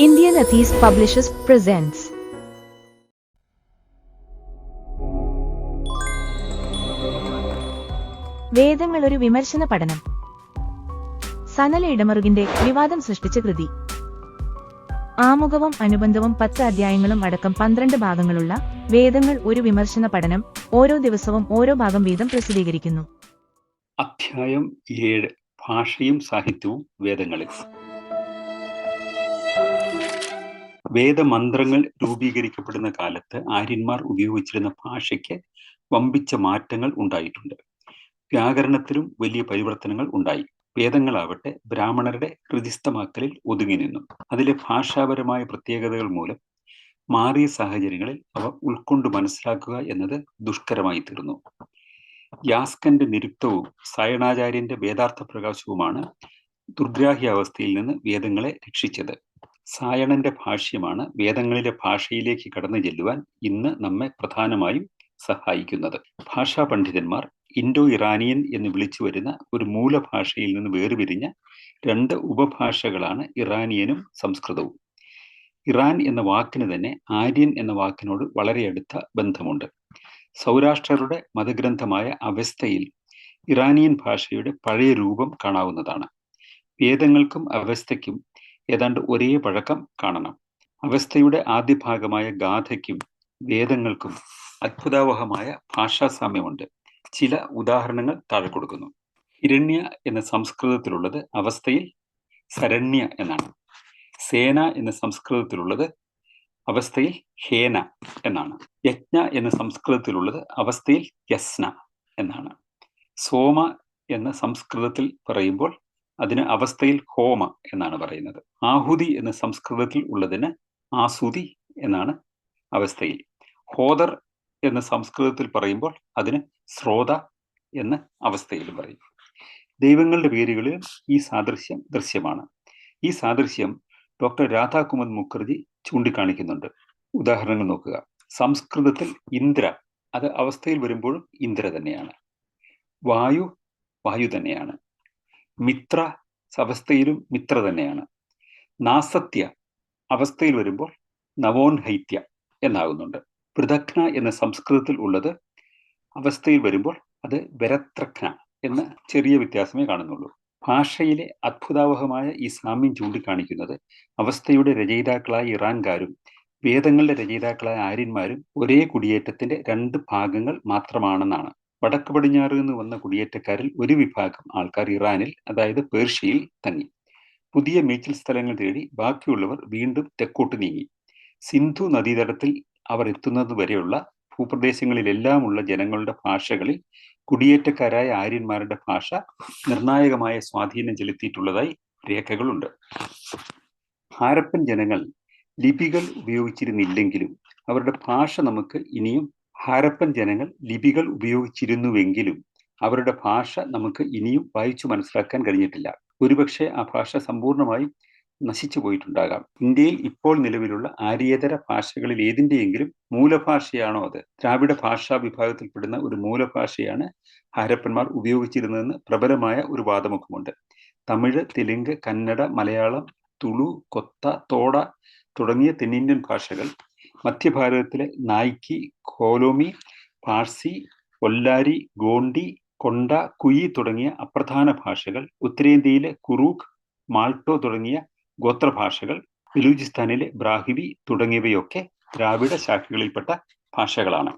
Indian Atheist Publishers presents. വേദങ്ങൾ ഒരു വിമർശന പഠനം. സനല ഇടമറുകിന്റെ വിവാദം സൃഷ്ടിച്ച കൃതി. ആമുഖവും അനുബന്ധവും പത്ത് അധ്യായങ്ങളും അടക്കം പന്ത്രണ്ട് ഭാഗങ്ങളുള്ള വേദങ്ങൾ ഒരു വിമർശന പഠനം ഓരോ ദിവസവും ഓരോ ഭാഗം വീതം പ്രസിദ്ധീകരിക്കുന്നു. അധ്യായം ഏഴ്. ഭാഷയും സാഹിത്യവും വേദങ്ങളിൽ. വേദമന്ത്രങ്ങൾ രൂപീകരിക്കപ്പെടുന്ന കാലത്ത് ആര്യന്മാർ ഉപയോഗിച്ചിരുന്ന ഭാഷയ്ക്ക് വമ്പിച്ച മാറ്റങ്ങൾ ഉണ്ടായിട്ടുണ്ട്. വ്യാകരണത്തിലും വലിയ പരിവർത്തനങ്ങൾ ഉണ്ടായി. വേദങ്ങളാവട്ടെ ബ്രാഹ്മണരുടെ ഹൃദിസ്ഥമാക്കലിൽ ഒതുങ്ങി നിന്നു. അതിലെ ഭാഷാപരമായ പ്രത്യേകതകൾ മൂലം മാറിയ സാഹചര്യങ്ങളിൽ അവ ഉൾക്കൊണ്ട് മനസ്സിലാക്കുക എന്നത് ദുഷ്കരമായി തീർന്നു യാസ്കന്റെ നിരുക്തവും സായണാചാര്യന്റെ വേദാർത്ഥ പ്രകാശവുമാണ് ദുർഗ്രാഹ്യാവസ്ഥയിൽ നിന്ന് വേദങ്ങളെ രക്ഷിച്ചത്. സായണന്റെ ഭാഷ്യമാണ് വേദങ്ങളിലെ ഭാഷയിലേക്ക് കടന്നു ചെല്ലുവാൻ ഇന്ന് നമ്മെ പ്രധാനമായും സഹായിക്കുന്നത്. ഭാഷാ പണ്ഡിതന്മാർ ഇൻഡോ ഇറാനിയൻ എന്ന് വിളിച്ചു വരുന്ന ഒരു മൂലഭാഷയിൽ നിന്ന് വേർപിരിഞ്ഞ രണ്ട് ഉപഭാഷകളാണ് ഇറാനിയനും സംസ്കൃതവും. ഇറാൻ എന്ന വാക്കിന് തന്നെ ആര്യൻ എന്ന വാക്കിനോട് വളരെ അടുത്ത ബന്ധമുണ്ട്. സൗരാഷ്ട്രരുടെ മതഗ്രന്ഥമായ അവസ്ഥയിൽ ഇറാനിയൻ ഭാഷയുടെ പഴയ രൂപം കാണാവുന്നതാണ്. വേദങ്ങൾക്കും അവസ്ഥയ്ക്കും ഏതാണ്ട് ഒരേ പഴക്കം കാണണം. അവസ്ഥയുടെ ആദ്യ ഭാഗമായ ഗാഥയ്ക്കും വേദങ്ങൾക്കും അത്ഭുതാവഹമായ ഭാഷാസാമ്യമുണ്ട്. ചില ഉദാഹരണങ്ങൾ താഴെ കൊടുക്കുന്നു. ഹിരണ്യ എന്ന സംസ്കൃതത്തിലുള്ളത് അവസ്ഥയിൽ സരണ്യ എന്നാണ്. സേന എന്ന സംസ്കൃതത്തിലുള്ളത് അവസ്ഥയിൽ ഹേന എന്നാണ്. യജ്ഞ എന്ന സംസ്കൃതത്തിലുള്ളത് അവസ്ഥയിൽ യസ്ന എന്നാണ്. സോമ എന്ന സംസ്കൃതത്തിൽ പറയുമ്പോൾ അതിന് അവസ്ഥയിൽ ഹോമ എന്നാണ് പറയുന്നത്. ആഹുതി എന്ന് സംസ്കൃതത്തിൽ ഉള്ളതിന് ആസുതി എന്നാണ് അവസ്ഥയിൽ. ഹോദർ എന്ന് സംസ്കൃതത്തിൽ പറയുമ്പോൾ അതിന് ശ്രോത എന്ന് അവസ്ഥയിൽ പറയും. ദൈവങ്ങളുടെ പേരുകളിൽ ഈ സാദൃശ്യം ദൃശ്യമാണ്. ഈ സാദൃശ്യം ഡോക്ടർ രാധാകുമാർ മുഖർജി ചൂണ്ടിക്കാണിക്കുന്നുണ്ട്. ഉദാഹരണങ്ങൾ നോക്കുക. സംസ്കൃതത്തിൽ ഇന്ദ്ര അത് അവസ്ഥയിൽ വരുമ്പോഴും ഇന്ദ്ര തന്നെയാണ്. വായു വായു തന്നെയാണ്. മിത്ര അവസ്ഥയിലും മിത്ര തന്നെയാണ്. നാസത്യ അവസ്ഥയിൽ വരുമ്പോൾ നവോൻഹൈത്യ എന്നാകുന്നുണ്ട്. പൃഥക്ന എന്ന സംസ്കൃതത്തിൽ ഉള്ളത് അവസ്ഥയിൽ വരുമ്പോൾ അത് വരത്രഘ്ന എന്ന ചെറിയ വ്യത്യാസമേ കാണുന്നുള്ളൂ. ഭാഷയിലെ അത്ഭുതാവഹമായ ഈ സാമ്യം ചൂണ്ടിക്കാണിക്കുന്നത് അവസ്ഥയുടെ രചയിതാക്കളായ ഇറാൻകാരും വേദങ്ങളുടെ രചയിതാക്കളായ ആര്യന്മാരും ഒരേ കുടിയേറ്റത്തിന്റെ രണ്ട് ഭാഗങ്ങൾ മാത്രമാണെന്നാണ്. വടക്ക് പടിഞ്ഞാറ് നിന്ന് വന്ന കുടിയേറ്റക്കാരിൽ ഒരു വിഭാഗം ആൾക്കാർ ഇറാനിൽ അതായത് പേർഷ്യയിൽ തങ്ങി പുതിയ മേച്ചിൽ സ്ഥലങ്ങൾ തേടി ബാക്കിയുള്ളവർ വീണ്ടും തെക്കോട്ട് നീങ്ങി. സിന്ധു നദീതടത്തിൽ അവർ എത്തുന്നത് വരെയുള്ള ഭൂപ്രദേശങ്ങളിലെല്ലാമുള്ള ജനങ്ങളുടെ ഭാഷകളിൽ കുടിയേറ്റക്കാരായ ആര്യന്മാരുടെ ഭാഷ നിർണായകമായ സ്വാധീനം ചെലുത്തിയിട്ടുള്ളതായി രേഖകളുണ്ട്. ഹാരപ്പൻ ജനങ്ങൾ ലിപികൾ ഉപയോഗിച്ചിരുന്നില്ലെങ്കിലും അവരുടെ ഭാഷ നമുക്ക് ഇനിയും ഹാരപ്പൻ ജനങ്ങൾ ലിപികൾ ഉപയോഗിച്ചിരുന്നുവെങ്കിലും അവരുടെ ഭാഷ നമുക്ക് ഇനിയും വായിച്ചു മനസ്സിലാക്കാൻ കഴിഞ്ഞിട്ടില്ല. ഒരുപക്ഷെ ആ ഭാഷ സമ്പൂർണമായും നശിച്ചു പോയിട്ടുണ്ടാകാം. ഇന്ത്യയിൽ ഇപ്പോൾ നിലവിലുള്ള ആര്യേതര ഭാഷകളിൽ ഏതിന്റെയെങ്കിലും മൂലഭാഷയാണോ അത്? ദ്രാവിഡ ഭാഷാ വിഭാഗത്തിൽപ്പെടുന്ന ഒരു മൂലഭാഷയാണ് ഹാരപ്പന്മാർ ഉപയോഗിച്ചിരുന്നതെന്ന് പ്രബലമായ ഒരു വാദമുഖമുണ്ട് തമിഴ് തെലുങ്ക് കന്നഡ മലയാളം തുളു കൊത്ത തോട തുടങ്ങിയ തെന്നിന്ത്യൻ ഭാഷകൾ മധ്യഭാരതത്തിലെ നായ്ക്കി കോലോമി പാഴ്സി കൊല്ലാരി ഗോണ്ടി കൊണ്ട കുയി തുടങ്ങിയ അപ്രധാന ഭാഷകൾ ഉത്തരേന്ത്യയിലെ കുറൂഖ് മാൾട്ടോ തുടങ്ങിയ ഗോത്രഭാഷകൾ ബലൂചിസ്ഥാനിലെ ബ്രാഹിവി തുടങ്ങിയവയൊക്കെ ദ്രാവിഡ ശാഖകളിൽപ്പെട്ട ഭാഷകളാണ്.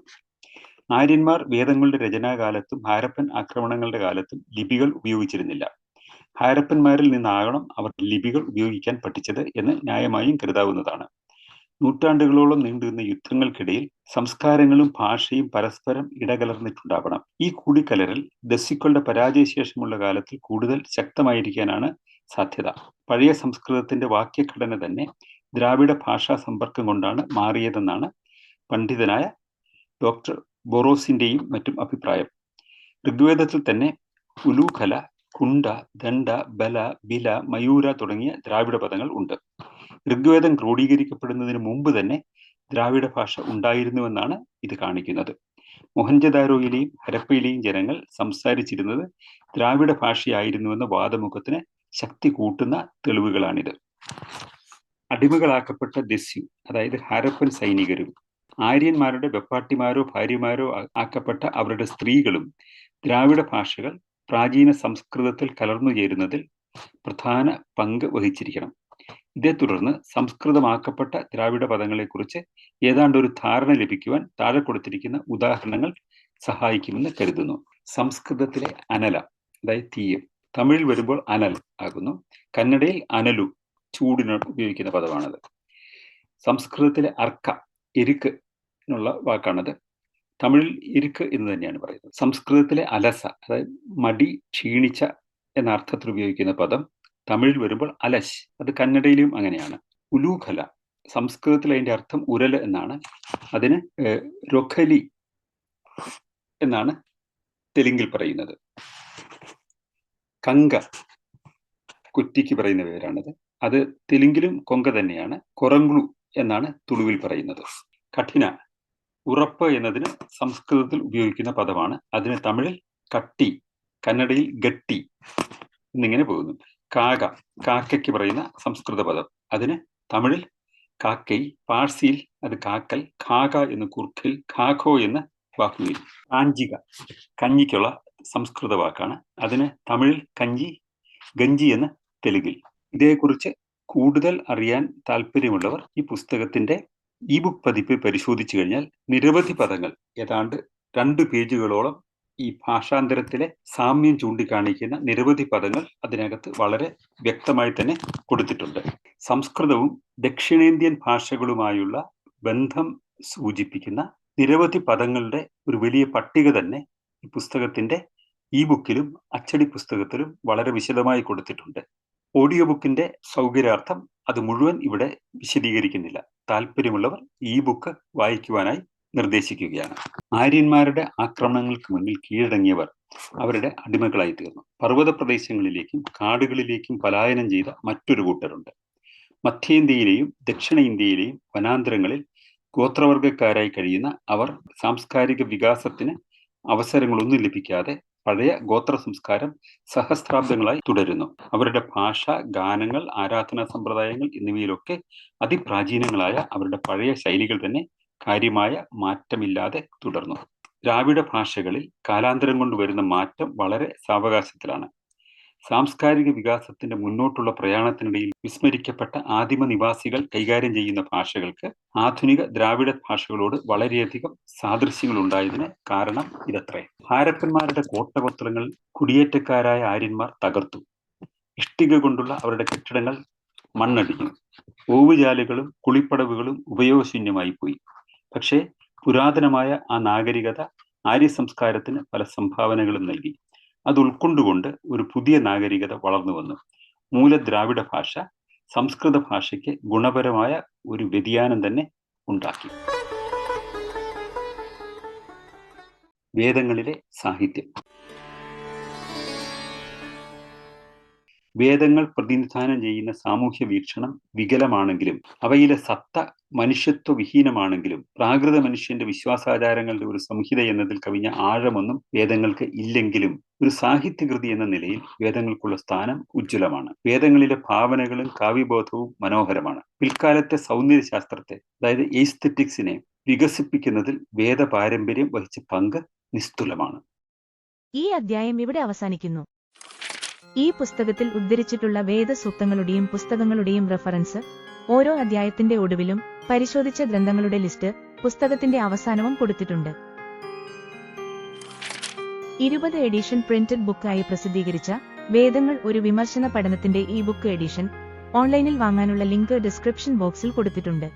ആര്യന്മാർ വേദങ്ങളുടെ രചനാകാലത്തും ഹാരപ്പൻ ആക്രമണങ്ങളുടെ കാലത്തും ലിപികൾ ഉപയോഗിച്ചിരുന്നില്ല. ഹാരപ്പന്മാരിൽ നിന്നാകണം അവർ ലിപികൾ ഉപയോഗിക്കാൻ പഠിച്ചത് എന്ന് ന്യായമായും കരുതാവുന്നതാണ്. നൂറ്റാണ്ടുകളോളം നീണ്ടുനിന്ന യുദ്ധങ്ങൾക്കിടയിൽ സംസ്കാരങ്ങളും ഭാഷയും പരസ്പരം ഇടകലർന്നിട്ടുണ്ടാവണം. ഈ കൂടിക്കലരൽ ദസ്യുക്കളുടെ പരാജയശേഷമുള്ള കാലത്തിൽ കൂടുതൽ ശക്തമായിരിക്കാനാണ് സാധ്യത. പഴയ സംസ്കൃതത്തിന്റെ വാക്യഘടന തന്നെ ദ്രാവിഡ ഭാഷാ സമ്പർക്കം കൊണ്ടാണ് മാറിയതെന്നാണ് പണ്ഡിതനായ ഡോക്ടർ ബൊറോസിന്റെയും മറ്റും അഭിപ്രായം. ഋഗ്വേദത്തിൽ തന്നെ ഉലൂഖല കുണ്ട ദണ്ഡ ബല ബില മയൂര തുടങ്ങിയ ദ്രാവിഡ പദങ്ങൾ ഉണ്ട്. ഋഗ്വേദം ക്രോഡീകരിക്കപ്പെടുന്നതിന് മുമ്പ് തന്നെ ദ്രാവിഡ ഭാഷ ഉണ്ടായിരുന്നുവെന്നാണ് ഇത് കാണിക്കുന്നത്. മൊഹൻജദാരോയിലെയും ഹരപ്പയിലെയും ജനങ്ങൾ സംസാരിച്ചിരുന്നത് ദ്രാവിഡ ഭാഷയായിരുന്നുവെന്ന വാദമുഖത്തിന് ശക്തി കൂട്ടുന്ന തെളിവുകളാണിത്. അടിമകളാക്കപ്പെട്ട ദസ്യു അതായത് ഹാരപ്പൻ സൈനികരും ആര്യന്മാരുടെ വെപ്പാട്ടിമാരോ ഭാര്യമാരോ ആക്കപ്പെട്ട അവരുടെ സ്ത്രീകളും ദ്രാവിഡ ഭാഷകൾ പ്രാചീന സംസ്കൃതത്തിൽ കലർന്നു ചേരുന്നതിൽ പ്രധാന പങ്ക് വഹിച്ചിരിക്കണം. ഇതേ തുടർന്ന് സംസ്കൃതമാക്കപ്പെട്ട ദ്രാവിഡ പദങ്ങളെക്കുറിച്ച് ഏതാണ്ട് ഒരു ധാരണ ലഭിക്കുവാൻ താഴെ കൊടുത്തിരിക്കുന്ന ഉദാഹരണങ്ങൾ സഹായിക്കുമെന്ന് കരുതുന്നു. സംസ്കൃതത്തിലെ അനല അതായത് തീയം തമിഴിൽ വരുമ്പോൾ അനൽ ആകുന്നു. കന്നഡയിൽ അനലു ചൂടിന് ഉപയോഗിക്കുന്ന പദമാണത്. സംസ്കൃതത്തിലെ അർക്ക എരുക്ക് എന്നുള്ള വാക്കാണത്. തമിഴിൽ ഇരുക്ക് എന്ന് തന്നെയാണ് പറയുന്നത്. സംസ്കൃതത്തിലെ അലസ അതായത് മടി ക്ഷീണിച്ച എന്ന അർത്ഥത്തിൽ ഉപയോഗിക്കുന്ന പദം തമിഴിൽ വരുമ്പോൾ അലശ് അത് കന്നഡയിലും അങ്ങനെയാണ്. ഉലൂഖല സംസ്കൃതത്തിൽ അതിന്റെ അർത്ഥം ഉരൽ എന്നാണ്. അതിന് രൊഖലി എന്നാണ് തെലുങ്കിൽ പറയുന്നത്. കങ്ക കുറ്റിക്ക് പറയുന്ന പേരാണത്. അത് തെലുങ്കിലും കൊങ്ക തന്നെയാണ്. കൊറങ്ക്ലു എന്നാണ് തുളുവിൽ പറയുന്നത്. കഠിന ഉറപ്പ് എന്നതിന് സംസ്കൃതത്തിൽ ഉപയോഗിക്കുന്ന പദമാണ്. അതിന് തമിഴിൽ കട്ടി കന്നഡയിൽ ഗട്ടി എന്നിങ്ങനെ പോകുന്നു. കാക കാക്കയ്ക്ക് പറയുന്ന സംസ്കൃത പദം അതിന് തമിഴിൽ കാക്കൈ പാഴ്സിയിൽ അത് കാക്കൽ ഖാക എന്ന് കുർക്കിൽ ഖാഖോ എന്ന് വാക്കുകയിൽ കാഞ്ചിക കഞ്ഞിക്കുള്ള സംസ്കൃത വാക്കാണ്. അതിന് തമിഴിൽ കഞ്ചി ഗഞ്ചി എന്ന് തെലുങ്കിൽ. ഇതേക്കുറിച്ച് കൂടുതൽ അറിയാൻ താല്പര്യമുള്ളവർ ഈ പുസ്തകത്തിന്റെ ഇ ബുക്ക് പതിപ്പ് പരിശോധിച്ചു കഴിഞ്ഞാൽ നിരവധി പദങ്ങൾ ഏതാണ്ട് രണ്ട് പേജുകളോളം ഈ ഭാഷാന്തരത്തിലെ സാമ്യം ചൂണ്ടിക്കാണിക്കുന്ന നിരവധി പദങ്ങൾ അതിനകത്ത് വളരെ വ്യക്തമായി തന്നെ കൊടുത്തിട്ടുണ്ട്. സംസ്കൃതവും ദക്ഷിണേന്ത്യൻ ഭാഷകളുമായുള്ള ബന്ധം സൂചിപ്പിക്കുന്ന നിരവധി പദങ്ങളുടെ ഒരു വലിയ പട്ടിക തന്നെ ഈ പുസ്തകത്തിന്റെ ഇ ബുക്കിലും അച്ചടി പുസ്തകത്തിലും വളരെ വിശദമായി കൊടുത്തിട്ടുണ്ട്. ഓഡിയോ ബുക്കിന്റെ സൗകര്യാർത്ഥം അത് മുഴുവൻ ഇവിടെ വിശദീകരിക്കുന്നില്ല. താല്പര്യമുള്ളവർ ഈ ബുക്ക് വായിക്കുവാനായി നിർദ്ദേശിക്കുകയാണ്. ആര്യന്മാരുടെ ആക്രമണങ്ങൾക്ക് മുന്നിൽ കീഴടങ്ങിയവർ അവരുടെ അടിമകളായി തീർന്നു പർവത പ്രദേശങ്ങളിലേക്കും കാടുകളിലേക്കും പലായനം ചെയ്ത മറ്റൊരു കൂട്ടരുണ്ട്. മധ്യേന്ത്യയിലെയും ദക്ഷിണ ഇന്ത്യയിലെയും വനാന്തരങ്ങളിൽ ഗോത്രവർഗക്കാരായി കഴിയുന്ന അവർ സാംസ്കാരിക വികാസത്തിന് അവസരങ്ങളൊന്നും ലഭിക്കാതെ പഴയ ഗോത്ര സംസ്കാരം സഹസ്രാബ്ദങ്ങളായി തുടരുന്നു. അവരുടെ ഭാഷ ഗാനങ്ങൾ ആരാധനാ സമ്പ്രദായങ്ങൾ എന്നിവയിലൊക്കെ അതിപ്രാചീനങ്ങളായ അവരുടെ പഴയ ശൈലികൾ തന്നെ കാര്യമായ മാറ്റമില്ലാതെ തുടർന്നു. ദ്രാവിഡ ഭാഷകളിൽ കാലാന്തരം കൊണ്ട് വരുന്ന മാറ്റം വളരെ സാവകാശത്തിലാണ്. സാംസ്കാരിക വികാസത്തിന്റെ മുന്നോട്ടുള്ള പ്രയാണത്തിനിടയിൽ വിസ്മരിക്കപ്പെട്ട ആദിമ നിവാസികൾ കൈകാര്യം ചെയ്യുന്ന ഭാഷകൾക്ക് ആധുനിക ദ്രാവിഡ ഭാഷകളോട് വളരെയധികം സാദൃശ്യങ്ങൾ ഉണ്ടായതിന് കാരണം ഇതത്രേ. ഹാരപ്പന്മാരുടെ കോട്ടപത്രങ്ങൾ കുടിയേറ്റക്കാരായ ആര്യന്മാർ തകർത്തു. ഇഷ്ടിക കൊണ്ടുള്ള അവരുടെ കെട്ടിടങ്ങൾ മണ്ണടിഞ്ഞു. ഓവുചാലുകളും കുളിപ്പടവുകളും ഉപയോഗശൂന്യമായി പോയി പക്ഷേ പുരാതനമായ ആ നാഗരികത ആര്യ സംസ്കാരത്തിന് പല സംഭാവനകളും നൽകി. അത് ഉൾക്കൊണ്ടുകൊണ്ട് ഒരു പുതിയ നാഗരികത വളർന്നു വന്നു. മൂലദ്രാവിഡ ഭാഷ സംസ്കൃത ഭാഷയ്ക്ക് ഗുണപരമായ ഒരു വ്യതിയാനം തന്നെ ഉണ്ടാക്കി. വേദങ്ങളിലെ സാഹിത്യം. വേദങ്ങൾ പ്രതിനിധാനം ചെയ്യുന്ന സാമൂഹ്യ വീക്ഷണം വികലമാണെങ്കിലും അവയിലെ സത്ത മനുഷ്യത്വ വിഹീനമാണെങ്കിലും പ്രാകൃത മനുഷ്യന്റെ വിശ്വാസാചാരങ്ങളുടെ ഒരു സംഹിത എന്നതിൽ കവിഞ്ഞ ആഴമൊന്നും വേദങ്ങൾക്ക് ഇല്ലെങ്കിലും ഒരു സാഹിത്യകൃതി എന്ന നിലയിൽ വേദങ്ങൾക്കുള്ള സ്ഥാനം ഉജ്ജ്വലമാണ്. വേദങ്ങളിലെ ഭാവനകളും കാവ്യബോധവും മനോഹരമാണ്. പിൽക്കാലത്തെ സൗന്ദര്യശാസ്ത്രത്തെ അതായത് എയ്സ്തെറ്റിക്സിനെ വികസിപ്പിക്കുന്നതിൽ വേദ പാരമ്പര്യം വഹിച്ച പങ്ക് നിസ്തുലമാണ്. ഈ അധ്യായം ഇവിടെ അവസാനിക്കുന്നു. ഈ പുസ്തകത്തിൽ ഉദ്ധരിച്ചിട്ടുള്ള വേദസൂക്തങ്ങളുടെയും പുസ്തകങ്ങളുടെയും റെഫറൻസ് ഓരോ അധ്യായത്തിന്റെ ഒടുവിലും പരിശോധിച്ച ഗ്രന്ഥങ്ങളുടെ ലിസ്റ്റ് പുസ്തകത്തിന്റെ അവസാനവും കൊടുത്തിട്ടുണ്ട്. ഇരുപത് എഡിഷൻ പ്രിന്റഡ് ബുക്കായി പ്രസിദ്ധീകരിച്ച വേദങ്ങൾ ഒരു വിമർശന പഠനത്തിന്റെ ഈ ബുക്ക് എഡിഷൻ ഓൺലൈനിൽ വാങ്ങാനുള്ള ലിങ്ക് ഡിസ്ക്രിപ്ഷൻ ബോക്സിൽ കൊടുത്തിട്ടുണ്ട്.